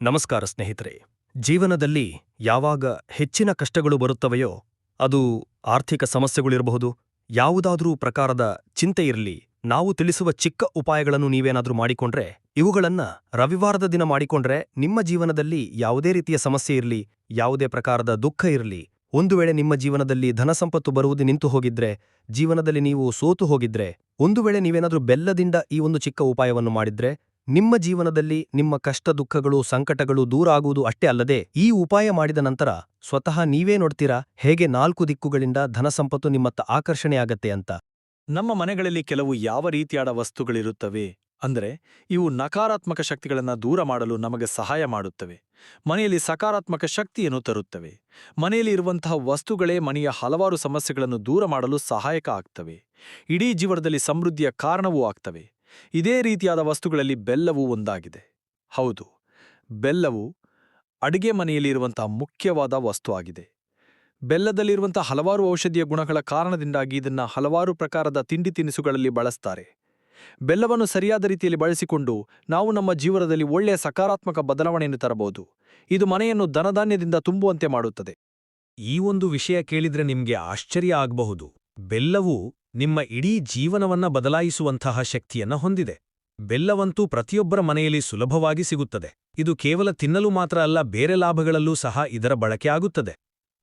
ನಮಸ್ಕಾರ ಸ್ನೇಹಿತರೆ. ಜೀವನದಲ್ಲಿ ಯಾವಾಗ ಹೆಚ್ಚಿನ ಕಷ್ಟಗಳು ಬರುತ್ತವೆಯೋ ಅದು ಆರ್ಥಿಕ ಸಮಸ್ಯೆಗಳಿರಬಹುದು. ಯಾವುದಾದರೂ ಪ್ರಕಾರದ ಚಿಂತೆ ಇರಲಿ. ನಾವು ತಿಳಿಸುವ ಚಿಕ್ಕ ಉಪಾಯಗಳನ್ನು ನೀವೇನಾದರೂ ಮಾಡಿಕೊಂಡ್ರೆ, ಇವುಗಳನ್ನ ರವಿವಾರದ ದಿನ ಮಾಡಿಕೊಂಡ್ರೆ ನಿಮ್ಮ ಜೀವನದಲ್ಲಿ ಯಾವುದೇ ರೀತಿಯ ಸಮಸ್ಯೆ ಇರಲಿ, ಯಾವುದೇ ಪ್ರಕಾರದ ದುಃಖ ಇರಲಿ. ಒಂದು ವೇಳೆ ನಿಮ್ಮ ಜೀವನದಲ್ಲಿ ಧನಸಂಪತ್ತು ಬರುವುದು ನಿಂತು ಹೋಗಿದ್ರೆ, ಜೀವನದಲ್ಲಿ ನೀವು ಸೋತು ಹೋಗಿದ್ರೆ, ಒಂದು ವೇಳೆ ನೀವೇನಾದರೂ ಬೆಲ್ಲದಿಂದ ಈ ಒಂದು ಚಿಕ್ಕ ಉಪಾಯವನ್ನು ಮಾಡಿದ್ರೆ ನಿಮ್ಮ ಜೀವನದಲ್ಲಿ ನಿಮ್ಮ ಕಷ್ಟ ದುಃಖಗಳು ಸಂಕಟಗಳು ದೂರ ಆಗುವುದು ಅಷ್ಟೇ ಅಲ್ಲದೆ ಈ ಉಪಾಯ ಮಾಡಿದ ನಂತರ ಸ್ವತಃ ನೀವೇ ನೋಡ್ತೀರಾ? ಹೇಗೆ ನಾಲ್ಕು ದಿಕ್ಕುಗಳಿಂದ ಧನಸಂಪತ್ತು ನಿಮ್ಮತ್ತ ಆಕರ್ಷಣೆಯಾಗತ್ತೆ ಅಂತ? ನಮ್ಮ ಮನೆಗಳಲ್ಲಿ ಕೆಲವು ಯಾವ ರೀತಿಯಾದ ವಸ್ತುಗಳಿರುತ್ತವೆ? ಅಂದರೆ ಇವು ನಕಾರಾತ್ಮಕ ಶಕ್ತಿಗಳನ್ನು ದೂರ ಮಾಡಲು ನಮಗೆ ಸಹಾಯ ಮಾಡುತ್ತವೆ. ಮನೆಯಲ್ಲಿ ಸಕಾರಾತ್ಮಕ ಶಕ್ತಿಯನ್ನು ತರುತ್ತವೆ. ಮನೆಯಲ್ಲಿ ಇರುವಂತಹ ವಸ್ತುಗಳೇ ಮನೆಯ ಹಲವಾರು ಸಮಸ್ಯೆಗಳನ್ನು ದೂರ ಮಾಡಲು ಸಹಾಯಕ ಆಗ್ತವೆ. ಇಡೀ ಜೀವನದಲ್ಲಿ ಸಮೃದ್ಧಿಯ ಕಾರಣವೂ ಆಗ್ತವೆ. ಇದೇ ರೀತಿಯಾದ ವಸ್ತುಗಳಲ್ಲಿ ಬೆಲ್ಲವೂ ಒಂದಾಗಿದೆ. ಹೌದು, ಬೆಲ್ಲವು ಅಡಿಗೆ ಮನೆಯಲ್ಲಿರುವಂತಹ ಮುಖ್ಯವಾದ ವಸ್ತು ಆಗಿದೆ. ಬೆಲ್ಲದಲ್ಲಿರುವಂತಹ ಹಲವಾರು ಔಷಧೀಯ ಗುಣಗಳ ಕಾರಣದಿಂದಾಗಿ ಇದನ್ನು ಹಲವಾರು ಪ್ರಕಾರದ ತಿಂಡಿ ತಿನಿಸುಗಳಲ್ಲಿ ಬಳಸ್ತಾರೆ. ಬೆಲ್ಲವನ್ನು ಸರಿಯಾದ ರೀತಿಯಲ್ಲಿ ಬಳಸಿಕೊಂಡು ನಾವು ನಮ್ಮ ಜೀವನದಲ್ಲಿ ಒಳ್ಳೆಯ ಸಕಾರಾತ್ಮಕ ಬದಲಾವಣೆಯನ್ನು ತರಬಹುದು. ಇದು ಮನೆಯನ್ನು ಧನಧಾನ್ಯದಿಂದ ತುಂಬುವಂತೆ ಮಾಡುತ್ತದೆ. ಈ ಒಂದು ವಿಷಯ ಕೇಳಿದ್ರೆ ನಿಮಗೆ ಆಶ್ಚರ್ಯ ಆಗಬಹುದು. ಬೆಲ್ಲವು ನಿಮ್ಮ ಇಡೀ ಜೀವನವನ್ನ ಬದಲಾಯಿಸುವಂತಹ ಶಕ್ತಿಯನ್ನ ಹೊಂದಿದೆ. ಬೆಲ್ಲವಂತೂ ಪ್ರತಿಯೊಬ್ಬರ ಮನೆಯಲ್ಲಿ ಸುಲಭವಾಗಿ ಸಿಗುತ್ತದೆ. ಇದು ಕೇವಲ ತಿನ್ನಲು ಮಾತ್ರ ಅಲ್ಲ, ಬೇರೆ ಲಾಭಗಳಲ್ಲೂ ಸಹ ಇದರ ಬಳಕೆ ಆಗುತ್ತದೆ.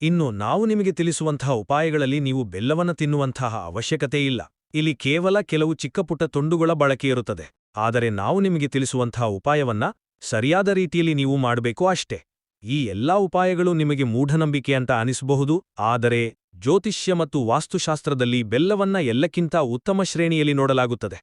ಇನ್ನು ನಾವು ನಿಮಗೆ ತಿಳಿಸುವಂತಹ ಉಪಾಯಗಳಲ್ಲಿ ನೀವು ಬೆಲ್ಲವನ್ನ ತಿನ್ನುವಂತಹ ಅವಶ್ಯಕತೆ ಇಲ್ಲ. ಇಲ್ಲಿ ಕೇವಲ ಕೆಲವು ಚಿಕ್ಕಪುಟ್ಟ ತುಂಡುಗಳ ಬಳಕೆಯಿರುತ್ತದೆ ಆದರೆ ನಾವು ನಿಮಗೆ ತಿಳಿಸುವಂತಹ ಉಪಾಯವನ್ನ ಸರಿಯಾದ ರೀತಿಯಲ್ಲಿ ನೀವು ಮಾಡಬೇಕು ಅಷ್ಟೇ. ಈ ಎಲ್ಲಾ ಉಪಾಯಗಳು ನಿಮಗೆ ಮೂಢನಂಬಿಕೆ ಅಂತ ಅನಿಸಬಹುದು, ಆದರೆ ಜ್ಯೋತಿಷ್ಯ ಮತ್ತು ವಾಸ್ತುಶಾಸ್ತ್ರದಲ್ಲಿ ಬೆಲ್ಲವನ್ನ ಎಲ್ಲಕ್ಕಿಂತ ಉತ್ತಮ ಶ್ರೇಣಿಯಲ್ಲಿ ನೋಡಲಾಗುತ್ತದೆ.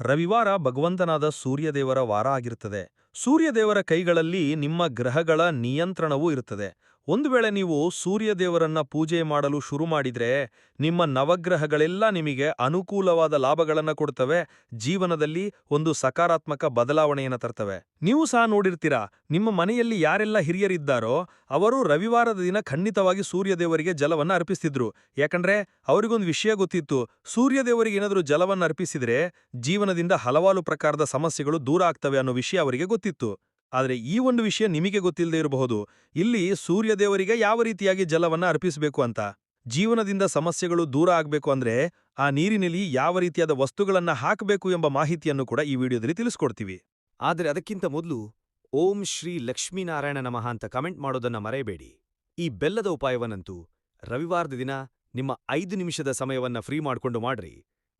ರವಿವಾರ ಭಗವಂತನಾದ ಸೂರ್ಯದೇವರ ವಾರ ಆಗಿರುತ್ತದೆ. ಸೂರ್ಯದೇವರ ಕೈಗಳಲ್ಲಿ ನಿಮ್ಮ ಗ್ರಹಗಳ ನಿಯಂತ್ರಣವೂ ಇರುತ್ತದೆ. ಒಂದು ವೇಳೆ ನೀವು ಸೂರ್ಯದೇವರನ್ನ ಪೂಜೆ ಮಾಡಲು ಶುರು ಮಾಡಿದ್ರೆ ನಿಮ್ಮ ನವಗ್ರಹಗಳೆಲ್ಲ ನಿಮಗೆ ಅನುಕೂಲವಾದ ಲಾಭಗಳನ್ನು ಕೊಡ್ತವೆ, ಜೀವನದಲ್ಲಿ ಒಂದು ಸಕಾರಾತ್ಮಕ ಬದಲಾವಣೆಯನ್ನು ತರ್ತವೆ. ನೀವು ಸಹ ನೋಡಿರ್ತೀರಾ, ನಿಮ್ಮ ಮನೆಯಲ್ಲಿ ಯಾರೆಲ್ಲ ಹಿರಿಯರಿದ್ದಾರೋ, ಅವರು ರವಿವಾರದ ದಿನ ಖಂಡಿತವಾಗಿ ಸೂರ್ಯದೇವರಿಗೆ ಜಲವನ್ನ ಅರ್ಪಿಸ್ತಿದ್ರು. ಯಾಕಂದ್ರೆ ಅವರಿಗೊಂದು ವಿಷಯ ಗೊತ್ತಿತ್ತು, ಸೂರ್ಯದೇವರಿಗೆ ಏನಾದರೂ ಜಲವನ್ನ ಅರ್ಪಿಸಿದ್ರೆ ಜೀವನದಿಂದ ಹಲವಾರು ಪ್ರಕಾರದ ಸಮಸ್ಯೆಗಳು ದೂರ ಆಗ್ತವೆ ಅನ್ನೋ ವಿಷಯ ಅವರಿಗೆ ಗೊತ್ತಿತ್ತು. ಆದರೆ ಈ ಒಂದು ವಿಷಯ ನಿಮಗೆ ಗೊತ್ತಿಲ್ಲದೆ ಇರಬಹುದು. ಇಲ್ಲಿ ಸೂರ್ಯದೇವರಿಗೆ ಯಾವ ರೀತಿಯಾಗಿ ಜಲವನ್ನ ಅರ್ಪಿಸಬೇಕು ಅಂತ? ಜೀವನದಿಂದ ಸಮಸ್ಯೆಗಳು ದೂರ ಆಗಬೇಕು ಅಂದ್ರೆ ಆ ನೀರಿನಲ್ಲಿ ಯಾವ ರೀತಿಯಾದ ವಸ್ತುಗಳನ್ನು ಹಾಕಬೇಕು ಎಂಬ ಮಾಹಿತಿಯನ್ನು ಕೂಡ ಈ ವಿಡಿಯೋದಲ್ಲಿ ತಿಳಿಸ್ಕೊಡ್ತೀವಿ. ಆದರೆ ಅದಕ್ಕಿಂತ ಮೊದಲು ಓಂ ಶ್ರೀ ಲಕ್ಷ್ಮೀನಾರಾಯಣ ನಮಃ ಅಂತ ಕಮೆಂಟ್ ಮಾಡೋದನ್ನ ಮರೆಯಬೇಡಿ. ಈ ಬೆಲ್ಲದ ಉಪಾಯವನ್ನಂತೂ ರವಿವಾರದ ದಿನ ನಿಮ್ಮ ಐದು ನಿಮಿಷದ ಸಮಯವನ್ನ ಫ್ರೀ ಮಾಡ್ಕೊಂಡು ಮಾಡ್ರಿ.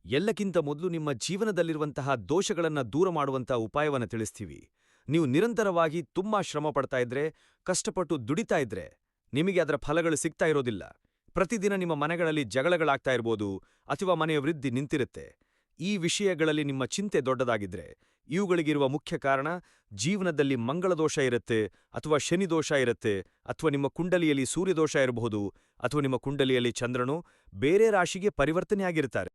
ಎಲ್ಲಕ್ಕಿಂತ ಮೊದಲು ನಿಮ್ಮ ಜೀವನದಲ್ಲಿರುವಂತಹ ದೋಷಗಳನ್ನು ದೂರ ಮಾಡುವಂತಹ ಉಪಾಯವನ್ನ ತಿಳಿಸ್ತೀವಿ. ನೀವು ನಿರಂತರವಾಗಿ ತುಂಬಾ ಶ್ರಮ ಪಡ್ತಾ ಇದ್ರೆ, ಕಷ್ಟಪಟ್ಟು ದುಡಿತಾ ಇದ್ರೆ, ನಿಮಗೆ ಅದರ ಫಲಗಳು ಸಿಗ್ತಾ ಇರೋದಿಲ್ಲ. ಪ್ರತಿದಿನ ನಿಮ್ಮ ಮನೆಗಳಲ್ಲಿ ಜಗಳಗಳಾಗ್ತಾ ಇರ್ಬೋದು ಅಥವಾ ಮನೆಯ ವೃದ್ಧಿ ನಿಂತಿರುತ್ತೆ. ಈ ವಿಷಯಗಳಲ್ಲಿ ನಿಮ್ಮ ಚಿಂತೆ ದೊಡ್ಡದಾಗಿದ್ರೆ, ಇವುಗಳಿಗಿರುವ ಮುಖ್ಯ ಕಾರಣ ಜೀವನದಲ್ಲಿ ಮಂಗಳದೋಷ ಇರುತ್ತೆ ಅಥವಾ ಶನಿದೋಷ ಇರುತ್ತೆ ಅಥವಾ ನಿಮ್ಮ ಕುಂಡಲಿಯಲ್ಲಿ ಸೂರ್ಯದೋಷ ಇರಬಹುದು ಅಥವಾ ನಿಮ್ಮ ಕುಂಡಲಿಯಲ್ಲಿ ಚಂದ್ರನು ಬೇರೆ ರಾಶಿಗೆ ಪರಿವರ್ತನೆಯಾಗಿರ್ತಾರೆ.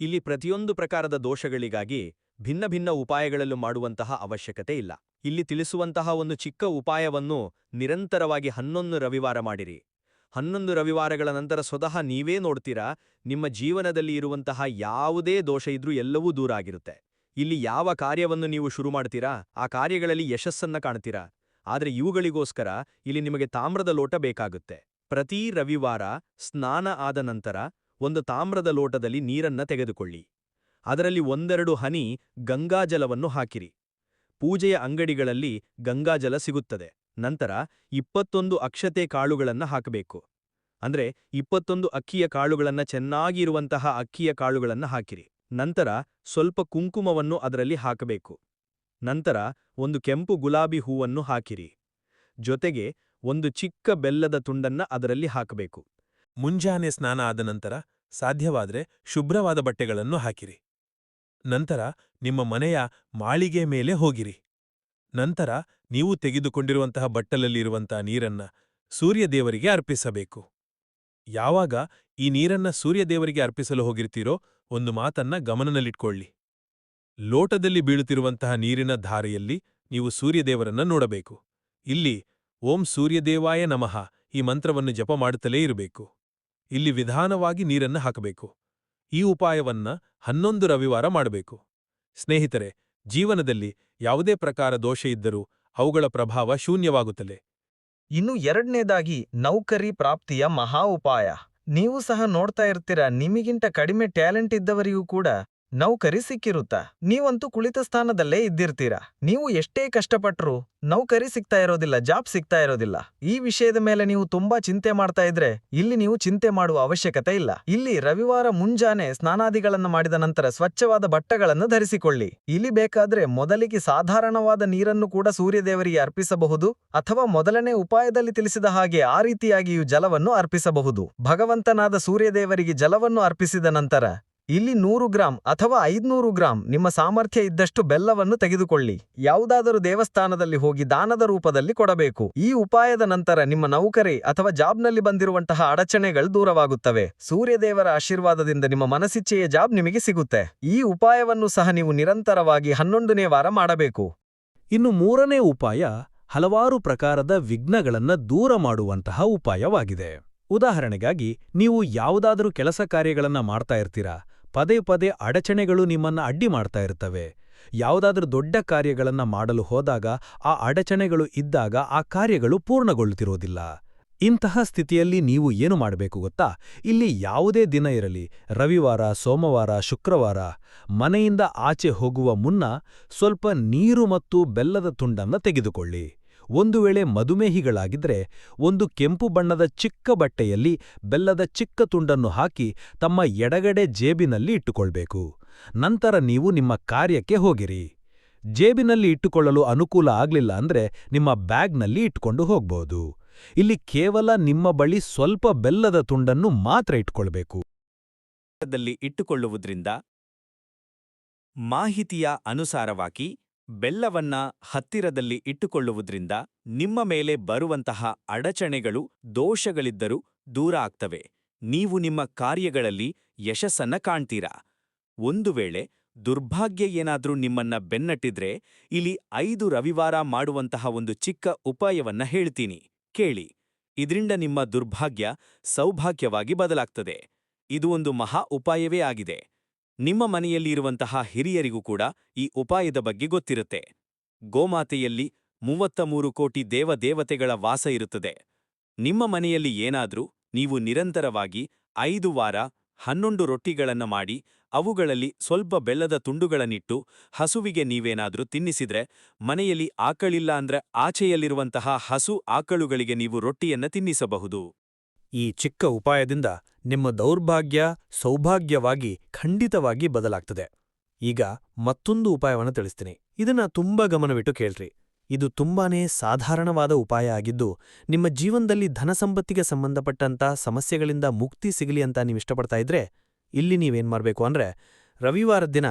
ಇಲ್ಲಿ ಪ್ರತಿಯೊಂದು ಪ್ರಕಾರದ ದೋಷಗಳಿಗಾಗಿ ಭಿನ್ನ ಭಿನ್ನ ಉಪಾಯಗಳಲ್ಲೂ ಮಾಡುವಂತಹ ಅವಶ್ಯಕತೆ ಇಲ್ಲ. ಇಲ್ಲಿ ತಿಳಿಸುವಂತಹ ಒಂದು ಚಿಕ್ಕ ಉಪಾಯವನ್ನು ನಿರಂತರವಾಗಿ ಹನ್ನೊಂದು ರವಿವಾರ ಮಾಡಿರಿ. ಹನ್ನೊಂದು ರವಿವಾರಗಳ ನಂತರ ಸ್ವತಃ ನೀವೇ ನೋಡ್ತೀರಾ? ನಿಮ್ಮ ಜೀವನದಲ್ಲಿ ಇರುವಂತಹ ಯಾವುದೇ ದೋಷ ಇದ್ರೂ ಎಲ್ಲವೂ ದೂರ ಆಗಿರುತ್ತೆ. ಇಲ್ಲಿ ಯಾವ ಕಾರ್ಯವನ್ನು ನೀವು ಶುರು ಮಾಡ್ತೀರಾ? ಆ ಕಾರ್ಯಗಳಲ್ಲಿ ಯಶಸ್ಸನ್ನ ಕಾಣ್ತೀರಾ? ಆದರೆ ಇವುಗಳಿಗೋಸ್ಕರ ಇಲ್ಲಿ ನಿಮಗೆ ತಾಮ್ರದ ಲೋಟ ಬೇಕಾಗುತ್ತೆ. ಪ್ರತಿ ರವಿವಾರ ಸ್ನಾನ ಆದ ನಂತರ ಒಂದು ತಾಮ್ರದ ಲೋಟದಲ್ಲಿ ನೀರನ್ನ ತೆಗೆದುಕೊಳ್ಳಿ. ಅದರಲ್ಲಿ ಒಂದೆರಡು ಹನಿ ಗಂಗಾಜಲವನ್ನು ಹಾಕಿರಿ. ಪೂಜೆಯ ಅಂಗಡಿಗಳಲ್ಲಿ ಗಂಗಾಜಲ ಸಿಗುತ್ತದೆ. ನಂತರ ಇಪ್ಪತ್ತೊಂದು ಅಕ್ಷತೆ ಕಾಳುಗಳನ್ನು ಹಾಕಬೇಕು. ಅಂದ್ರೆ ಇಪ್ಪತ್ತೊಂದು ಅಕ್ಕಿಯ ಕಾಳುಗಳನ್ನು ಚೆನ್ನಾಗಿರುವಂತಹ ಅಕ್ಕಿಯ ಕಾಳುಗಳನ್ನು ಹಾಕಿರಿ. ನಂತರ ಸ್ವಲ್ಪ ಕುಂಕುಮವನ್ನು ಅದರಲ್ಲಿ ಹಾಕಬೇಕು. ನಂತರ ಒಂದು ಕೆಂಪು ಗುಲಾಬಿ ಹೂವನ್ನು ಹಾಕಿರಿ. ಜೊತೆಗೆ ಒಂದು ಚಿಕ್ಕ ಬೆಲ್ಲದ ತುಂಡನ್ನ ಅದರಲ್ಲಿ ಹಾಕಬೇಕು. ಮುಂಜಾನೆ ಸ್ನಾನ ಆದ ನಂತರ ಸಾಧ್ಯವಾದರೆ ಶುಭ್ರವಾದ ಬಟ್ಟೆಗಳನ್ನು ಹಾಕಿರಿ. ನಂತರ ನಿಮ್ಮ ಮನೆಯ ಮಾಳಿಗೆ ಮೇಲೆ ಹೋಗಿರಿ. ನಂತರ ನೀವು ತೆಗೆದುಕೊಂಡಿರುವಂತಹ ಬಟ್ಟಲಲ್ಲಿರುವಂತಹ ನೀರನ್ನ ಸೂರ್ಯದೇವರಿಗೆ ಅರ್ಪಿಸಬೇಕು. ಯಾವಾಗ ಈ ನೀರನ್ನ ಸೂರ್ಯದೇವರಿಗೆ ಅರ್ಪಿಸಲು ಹೋಗಿರ್ತೀರೋ ಒಂದು ಮಾತನ್ನ ಗಮನದಲ್ಲಿಟ್ಕೊಳ್ಳಿ ಲೋಟದಲ್ಲಿ ಬೀಳುತ್ತಿರುವಂತಹ ನೀರಿನ ಧಾರೆಯಲ್ಲಿ ನೀವು ಸೂರ್ಯದೇವರನ್ನ ನೋಡಬೇಕು. ಇಲ್ಲಿ ಓಂ ಸೂರ್ಯದೇವಾಯ ನಮಃ ಈ ಮಂತ್ರವನ್ನು ಜಪ ಮಾಡುತ್ತಲೇ ಇರಬೇಕು. ಇಲ್ಲಿ ವಿಧಾನವಾಗಿ ನೀರನ್ನು ಹಾಕಬೇಕು. ಈ ಉಪಾಯವನ್ನ ಹನ್ನೊಂದು ರವಿವಾರ ಮಾಡಬೇಕು. ಸ್ನೇಹಿತರೆ, ಜೀವನದಲ್ಲಿ ಯಾವುದೇ ಪ್ರಕಾರ ದೋಷ ಇದ್ದರೂ ಅವುಗಳ ಪ್ರಭಾವ ಶೂನ್ಯವಾಗುತ್ತದೆ. ಇನ್ನು ಎರಡನೇದಾಗಿ ನೌಕರಿ ಪ್ರಾಪ್ತಿಯ ಮಹಾ ಉಪಾಯ. ನೀವು ಸಹ ನೋಡ್ತಾ ಇರ್ತೀರ, ನಿಮಿಗಿಂತ ಕಡಿಮೆ ಟ್ಯಾಲೆಂಟ್ ಇದ್ದವರಿಗೂ ಕೂಡ. ನೌಕರಿ ಸಿಕ್ಕಿರುತ್ತಾ. ನೀವಂತೂ ಕುಳಿತ ಸ್ಥಾನದಲ್ಲೇ ಇದ್ದಿರ್ತೀರಾ? ನೀವು ಎಷ್ಟೇ ಕಷ್ಟಪಟ್ರೂ ನೌಕರಿ ಸಿಗ್ತಾ ಇರೋದಿಲ್ಲ, ಜಾಬ್ ಸಿಗ್ತಾ ಇರೋದಿಲ್ಲ. ಈ ವಿಷಯದ ಮೇಲೆ ನೀವು ತುಂಬಾ ಚಿಂತೆ ಮಾಡ್ತಾ ಇದ್ರೆ ಇಲ್ಲಿ ನೀವು ಚಿಂತೆ ಮಾಡುವ ಅವಶ್ಯಕತೆ ಇಲ್ಲ. ಇಲ್ಲಿ ರವಿವಾರ ಮುಂಜಾನೆ ಸ್ನಾನಾದಿಗಳನ್ನು ಮಾಡಿದ ನಂತರ ಸ್ವಚ್ಛವಾದ ಬಟ್ಟೆಗಳನ್ನು ಧರಿಸಿಕೊಳ್ಳಿ. ಇಲ್ಲಿ ಬೇಕಾದ್ರೆ ಮೊದಲಿಗೆ ಸಾಧಾರಣವಾದ ನೀರನ್ನು ಕೂಡ ಸೂರ್ಯದೇವರಿಗೆ ಅರ್ಪಿಸಬಹುದು ಅಥವಾ ಮೊದಲನೇ ಉಪಾಯದಲ್ಲಿ ತಿಳಿಸಿದ ಹಾಗೆ ಆ ರೀತಿಯಾಗಿಯೂ ಜಲವನ್ನು ಅರ್ಪಿಸಬಹುದು. ಭಗವಂತನಾದ ಸೂರ್ಯದೇವರಿಗೆ ಜಲವನ್ನು ಅರ್ಪಿಸಿದ ನಂತರ ಇಲ್ಲಿ ನೂರು ಗ್ರಾಂ ಅಥವಾ ಐದ್ನೂರು ಗ್ರಾಂ ನಿಮ್ಮ ಸಾಮರ್ಥ್ಯ ಇದ್ದಷ್ಟು ಬೆಲ್ಲವನ್ನು ತೆಗೆದುಕೊಳ್ಳಿ. ಯಾವುದಾದರೂ ದೇವಸ್ಥಾನದಲ್ಲಿ ಹೋಗಿ ದಾನದ ರೂಪದಲ್ಲಿ ಕೊಡಬೇಕು. ಈ ಉಪಾಯದ ನಂತರ ನಿಮ್ಮ ನೌಕರಿ ಅಥವಾ ಜಾಬ್ನಲ್ಲಿ ಬಂದಿರುವಂತಹ ಅಡಚಣೆಗಳು ದೂರವಾಗುತ್ತವೆ. ಸೂರ್ಯದೇವರ ಆಶೀರ್ವಾದದಿಂದ ನಿಮ್ಮ ಮನಸ್ಸಿಚ್ಛೆಯ ಜಾಬ್ ನಿಮಗೆ ಸಿಗುತ್ತೆ. ಈ ಉಪಾಯವನ್ನು ಸಹ ನೀವು ನಿರಂತರವಾಗಿ ಹನ್ನೊಂದನೇ ವಾರ ಮಾಡಬೇಕು. ಇನ್ನು ಮೂರನೇ ಉಪಾಯ ಹಲವಾರು ಪ್ರಕಾರದ ವಿಘ್ನಗಳನ್ನ ದೂರ ಮಾಡುವಂತಹ ಉಪಾಯವಾಗಿದೆ. ಉದಾಹರಣೆಗಾಗಿ, ನೀವು ಯಾವುದಾದರೂ ಕೆಲಸ ಕಾರ್ಯಗಳನ್ನ ಮಾಡ್ತಾ ಇರ್ತೀರಾ? ಪದೇ ಪದೇ ಅಡಚಣೆಗಳು ನಿಮ್ಮನ್ನ ಅಡ್ಡಿ ಮಾಡ್ತಾ ಇರ್ತವೆ. ಯಾವುದಾದ್ರೂ ದೊಡ್ಡ ಕಾರ್ಯಗಳನ್ನ ಮಾಡಲು ಹೋದಾಗ ಆ ಅಡಚಣೆಗಳು ಇದ್ದಾಗ ಆ ಕಾರ್ಯಗಳು ಪೂರ್ಣಗೊಳ್ಳುತ್ತಿರುವುದಿಲ್ಲ ಇಂತಹ ಸ್ಥಿತಿಯಲ್ಲಿ ನೀವು ಏನು ಮಾಡಬೇಕು ಗೊತ್ತಾ? ಇಲ್ಲಿ ಯಾವುದೇ ದಿನ ಇರಲಿ, ರವಿವಾರ, ಸೋಮವಾರ, ಶುಕ್ರವಾರ, ಮನೆಯಿಂದ ಆಚೆ ಹೋಗುವ ಮುನ್ನ ಸ್ವಲ್ಪ ನೀರು ಮತ್ತು ಬೆಲ್ಲದ ತುಂಡನ್ನ ತೆಗೆದುಕೊಳ್ಳಿ. ಒಂದು ವೇಳೆ ಮಧುಮೇಹಿಗಳಾಗಿದ್ರೆ, ಒಂದು ಕೆಂಪು ಬಣ್ಣದ ಚಿಕ್ಕ ಬಟ್ಟೆಯಲ್ಲಿ ಬೆಲ್ಲದ ಚಿಕ್ಕ ತುಂಡನ್ನು ಹಾಕಿ ತಮ್ಮ ಎಡಗಡೆ ಜೇಬಿನಲ್ಲಿ ಇಟ್ಟುಕೊಳ್ಬೇಕು. ನಂತರ ನೀವು ನಿಮ್ಮ ಕಾರ್ಯಕ್ಕೆ ಹೋಗಿರಿ. ಜೇಬಿನಲ್ಲಿ ಇಟ್ಟುಕೊಳ್ಳಲು ಅನುಕೂಲ ಆಗ್ಲಿಲ್ಲ ಅಂದ್ರೆ ನಿಮ್ಮ ಬ್ಯಾಗ್ನಲ್ಲಿ ಇಟ್ಕೊಂಡು ಹೋಗ್ಬೋದು. ಇಲ್ಲಿ ಕೇವಲ ನಿಮ್ಮ ಬಳಿ ಸ್ವಲ್ಪ ಬೆಲ್ಲದ ತುಂಡನ್ನು ಮಾತ್ರ ಇಟ್ಕೊಳ್ಬೇಕು. ಇಟ್ಟುಕೊಳ್ಳುವುದರಿಂದ ಮಾಹಿತಿಯ ಅನುಸಾರವಾಗಿ ಬೆಲ್ಲವನ್ನ ಹತ್ತಿರದಲ್ಲಿ ಇಟ್ಟುಕೊಳ್ಳುವುದರಿಂದ ನಿಮ್ಮ ಮೇಲೆ ಬರುವಂತಹ ಅಡಚಣೆಗಳು, ದೋಷಗಳಿದ್ದರೂ ದೂರ ಆಗ್ತವೆ. ನೀವು ನಿಮ್ಮ ಕಾರ್ಯಗಳಲ್ಲಿ ಯಶಸ್ಸನ್ನ ಕಾಣ್ತೀರಾ? ಒಂದು ವೇಳೆ ದುರ್ಭಾಗ್ಯ ಏನಾದರೂ ನಿಮ್ಮನ್ನ ಬೆನ್ನಟ್ಟಿದ್ರೆ ಇಲ್ಲಿ ಐದು ರವಿವಾರ ಮಾಡುವಂತಹ ಒಂದು ಚಿಕ್ಕ ಉಪಾಯವನ್ನ ಹೇಳ್ತೀನಿ. ಕೇಳಿ. ಇದರಿಂದ ನಿಮ್ಮ ದುರ್ಭಾಗ್ಯ ಸೌಭಾಗ್ಯವಾಗಿ ಬದಲಾಗ್ತದೆ. ಇದು ಒಂದು ಮಹಾ ಉಪಾಯವೇ ಆಗಿದೆ. ನಿಮ್ಮ ಮನೆಯಲ್ಲಿರುವಂತಹ ಹಿರಿಯರಿಗೂ ಕೂಡ ಈ ಉಪಾಯದ ಬಗ್ಗೆ ಗೊತ್ತಿರುತ್ತೆ. ಗೋಮಾತೆಯಲ್ಲಿ ಮೂವತ್ತ ಮೂರು ಕೋಟಿ ದೇವದೇವತೆಗಳ ವಾಸ ಇರುತ್ತದೆ. ನಿಮ್ಮ ಮನೆಯಲ್ಲಿ ಏನಾದ್ರೂ ನೀವು ನಿರಂತರವಾಗಿ ಐದು ವಾರ ಹನ್ನೊಂದು ರೊಟ್ಟಿಗಳನ್ನು ಮಾಡಿ, ಅವುಗಳಲ್ಲಿ ಸ್ವಲ್ಪ ಬೆಲ್ಲದ ತುಂಡುಗಳನ್ನಿಟ್ಟು ಹಸುವಿಗೆ ನೀವೇನಾದ್ರೂ ತಿನ್ನಿಸಿದ್ರೆ, ಮನೆಯಲ್ಲಿ ಆಕಳಿಲ್ಲ ಅಂದ್ರೆ ಆಚೆಯಲ್ಲಿರುವಂತಹ ಹಸು ಆಕಳುಗಳಿಗೆ ನೀವು ರೊಟ್ಟಿಯನ್ನ ತಿನ್ನಿಸಬಹುದು. ಈ ಚಿಕ್ಕ ಉಪಾಯದಿಂದ ನಿಮ್ಮ ದೌರ್ಭಾಗ್ಯ ಸೌಭಾಗ್ಯವಾಗಿ ಖಂಡಿತವಾಗಿ ಬದಲಾಗ್ತದೆ. ಈಗ ಮತ್ತೊಂದು ಉಪಾಯವನ್ನು ತಿಳಿಸ್ತೀನಿ. ಇದನ್ನ ತುಂಬಾ ಗಮನವಿಟ್ಟು ಕೇಳ್ರಿ. ಇದು ತುಂಬಾನೇ ಸಾಧಾರಣವಾದ ಉಪಾಯ ಆಗಿದ್ದು, ನಿಮ್ಮ ಜೀವನದಲ್ಲಿ ಧನಸಂಪತ್ತಿಗೆ ಸಂಬಂಧಪಟ್ಟಂತ ಸಮಸ್ಯೆಗಳಿಂದ ಮುಕ್ತಿ ಸಿಗಲಿ ಅಂತ ನೀವು ಇಷ್ಟಪಡ್ತಾ ಇದ್ರೆ, ಇಲ್ಲಿ ನೀವೇನ್ ಮಾಡಬೇಕು ಅಂದ್ರೆ, ರವಿವಾರದ ದಿನ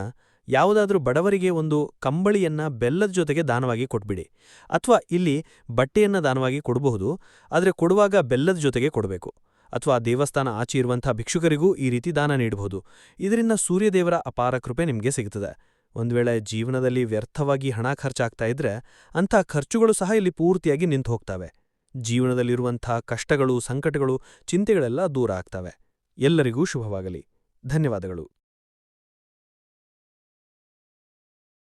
ಯಾವುದಾದ್ರೂ ಬಡವರಿಗೆ ಒಂದು ಕಂಬಳಿಯನ್ನ ಬೆಲ್ಲದ ಜೊತೆಗೆ ದಾನವಾಗಿ ಕೊಟ್ಬಿಡಿ. ಅಥವಾ ಇಲ್ಲಿ ಬಟ್ಟೆಯನ್ನ ದಾನವಾಗಿ ಕೊಡಬಹುದು, ಆದರೆ ಕೊಡುವಾಗ ಬೆಲ್ಲದ ಜೊತೆಗೆ ಕೊಡಬೇಕು. ಅಥವಾ ದೇವಸ್ಥಾನ ಆಚೆ ಇರುವಂಥ ಭಿಕ್ಷುಕರಿಗೂ ಈ ರೀತಿ ದಾನ ನೀಡಬಹುದು. ಇದರಿಂದ ಸೂರ್ಯದೇವರ ಅಪಾರ ಕೃಪೆ ನಿಮಗೆ ಸಿಗುತ್ತದೆ ಒಂದು ವೇಳೆ ಜೀವನದಲ್ಲಿ ವ್ಯರ್ಥವಾಗಿ ಹಣ ಖರ್ಚಾಗ್ತಾ ಇದ್ರೆ ಅಂಥ ಖರ್ಚುಗಳು ಸಹ ಇಲ್ಲಿ ಪೂರ್ತಿಯಾಗಿ ನಿಂತು ಹೋಗ್ತವೆ. ಜೀವನದಲ್ಲಿರುವಂಥ ಕಷ್ಟಗಳು, ಸಂಕಟಗಳು, ಚಿಂತೆಗಳೆಲ್ಲ ದೂರ ಆಗ್ತವೆ. ಎಲ್ಲರಿಗೂ ಶುಭವಾಗಲಿ. ಧನ್ಯವಾದಗಳು.